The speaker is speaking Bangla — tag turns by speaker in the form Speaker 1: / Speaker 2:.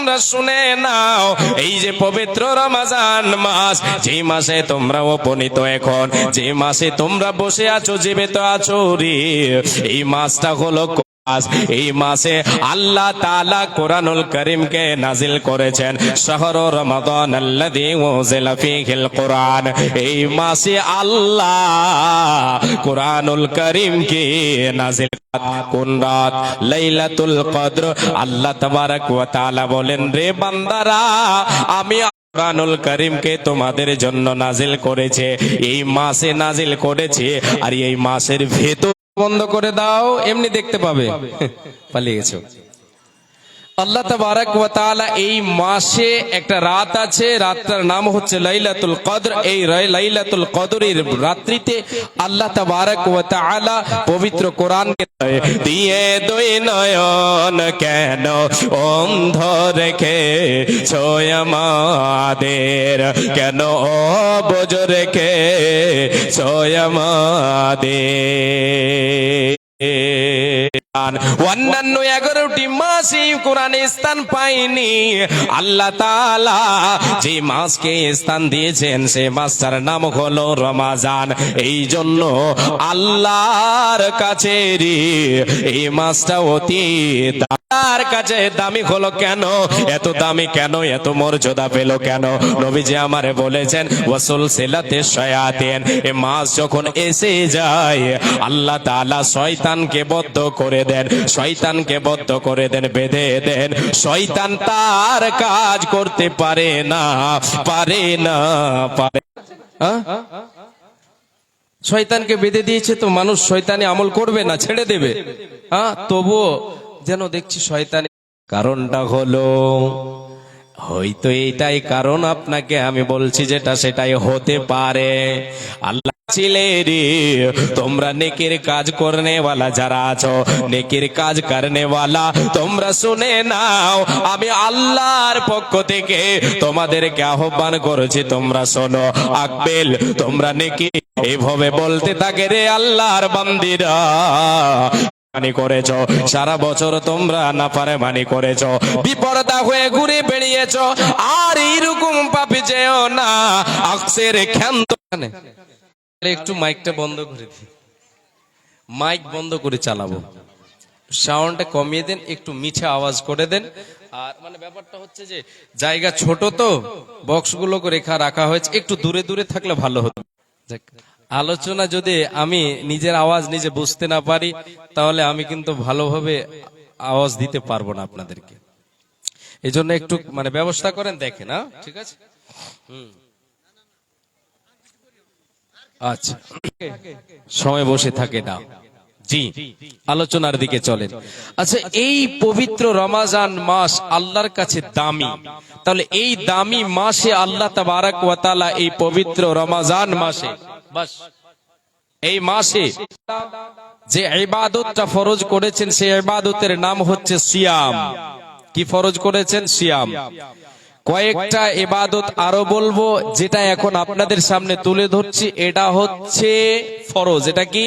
Speaker 1: তোমরা শুনে নাও, এই যে পবিত্র রমাজান মাস, যে মাসে তোমরা উপনীত এখন, যে মাসে তোমরা বসে আছো, জীবিত আছো রে, এই মাসটা হলো এই মাসে আল্লাহ কোরআনুল নাজিল করেছেন। শহর রমাদান কোরআন। এই মাসে আল্লাহ কোরআনুল নাজিল কোন রাত? লাইলাতুল কদর। আল্লাহ ওয়া তাআলা বলেন, রে বান্দারা, আমি কোরআনুল করিমকে তোমাদের জন্য নাজিল করেছে। এই মাসে নাজিল করেছে। আর এই মাসের ভেতর বন্ধ করে দাও এমনি দেখতে পাবে। পালিয়ে গেছো। আল্লাহ তাবারাক এই মাসে একটা রাত আছে, রাতটার নাম হচ্ছে লাইলাতুল কদর। এই লাইলাতুল কদরের রাত্রিতে আল্লাহ তাবারাক পবিত্র কোরআনকে দিয়ে দুই নয়ন কেন অন্ধ রেখে আমাদের? কেন বোঝ রেখে আমাদের? অন্যান্য এগারোটি মাসই কোরআনে স্থান পায়নি। আল্লাহ তালা যে মাসকে স্থান দিয়েছেন, সে মাসটার নাম হলো রমাজান। এই জন্য আল্লাহর কাছে এই মাসটা অতি তার কাছে দামি হলো কেন? এত দামি কেন? এত মর্যাদা পেল কেন? নবীজি আমারে বলেছেন, ওয়াসুল সিলাতে শয়াতেন। এ মাস যখন এসে যায়, আল্লাহ তাআলা শয়তানকে বদ্ধ করে দেন, শয়তানকে বদ্ধ করে দেন, বেঁধে দেন। শয়তান তার কাজ করতে পারে না পারে না, পারে? শয়তানকে বেঁধে দিয়েছে তো মানুষ শয়তানি আমল করবে না, ছেড়ে দেবে। হ্যাঁ তবুও যেন দেখছি শয়তানি কারণটা হলো হয়তো এইটাই কারণ আপনাকে আমি বলছি যেটা সেটাই হতে পারে আল্লাহ ছিলে রে তোমরা নেকির কাজ করনে वाला যারা আছো নেকির কাজ করনে वाला তোমরা শুনে নাও আমি আল্লাহর পক্ষ থেকে তোমাদেরকে আহ্বান করেছি তোমরা শোনো আকবেল তোমরা নেকি এইভাবে বলতে থাকে রে আল্লাহর বান্দিরা মানি করেছ? সারা বছর তোমরা না পারে মানি করেছ। বিপরতা হয়ে ঘুরে বেরিয়েছ আর পাপি যেও না। আকসের একটু মাইকটা বন্ধ করে মাইক বন্ধ করে চালাবো। সাউন্ডটা কমিয়ে দেন, একটু মিছে আওয়াজ করে দেন। আর মানে ব্যাপারটা হচ্ছে যে, জায়গা ছোট তো বক্সগুলো রেখা রাখা হয়েছে। একটু দূরে দূরে থাকলে ভালো হতো। আলোচনা যদি আমি নিজের আওয়াজ নিজে বুঝতে না পারি, তাহলে আমি কিন্তু ভালোভাবে আওয়াজ দিতে পারব না আপনাদেরকে। এই জন্য একটু মানে ব্যবস্থা করেন, দেখেন হ্যাঁ ঠিক আছে? হুম। আচ্ছা। সময় বসে থাকে না। জি, আলোচনার দিকে চলেন। আচ্ছা এই পবিত্র রমাজান মাস আল্লাহর কাছে দামি। তাহলে এই দামি মাসে আল্লাহ তাবারাক ওয়া তাআলা এই পবিত্র রমাজান মাসে এই মাসে যে ইবাদতটা ফরজ করেছেন সেই ইবাদতের নাম হচ্ছে সিয়াম। কি ফরজ করেছেন? সিয়াম। কয়েকটা ইবাদত আরও বলব, যেটা এখন আপনাদের সামনে তুলে ধরছি। এটা হচ্ছে ফরজ। এটা কি?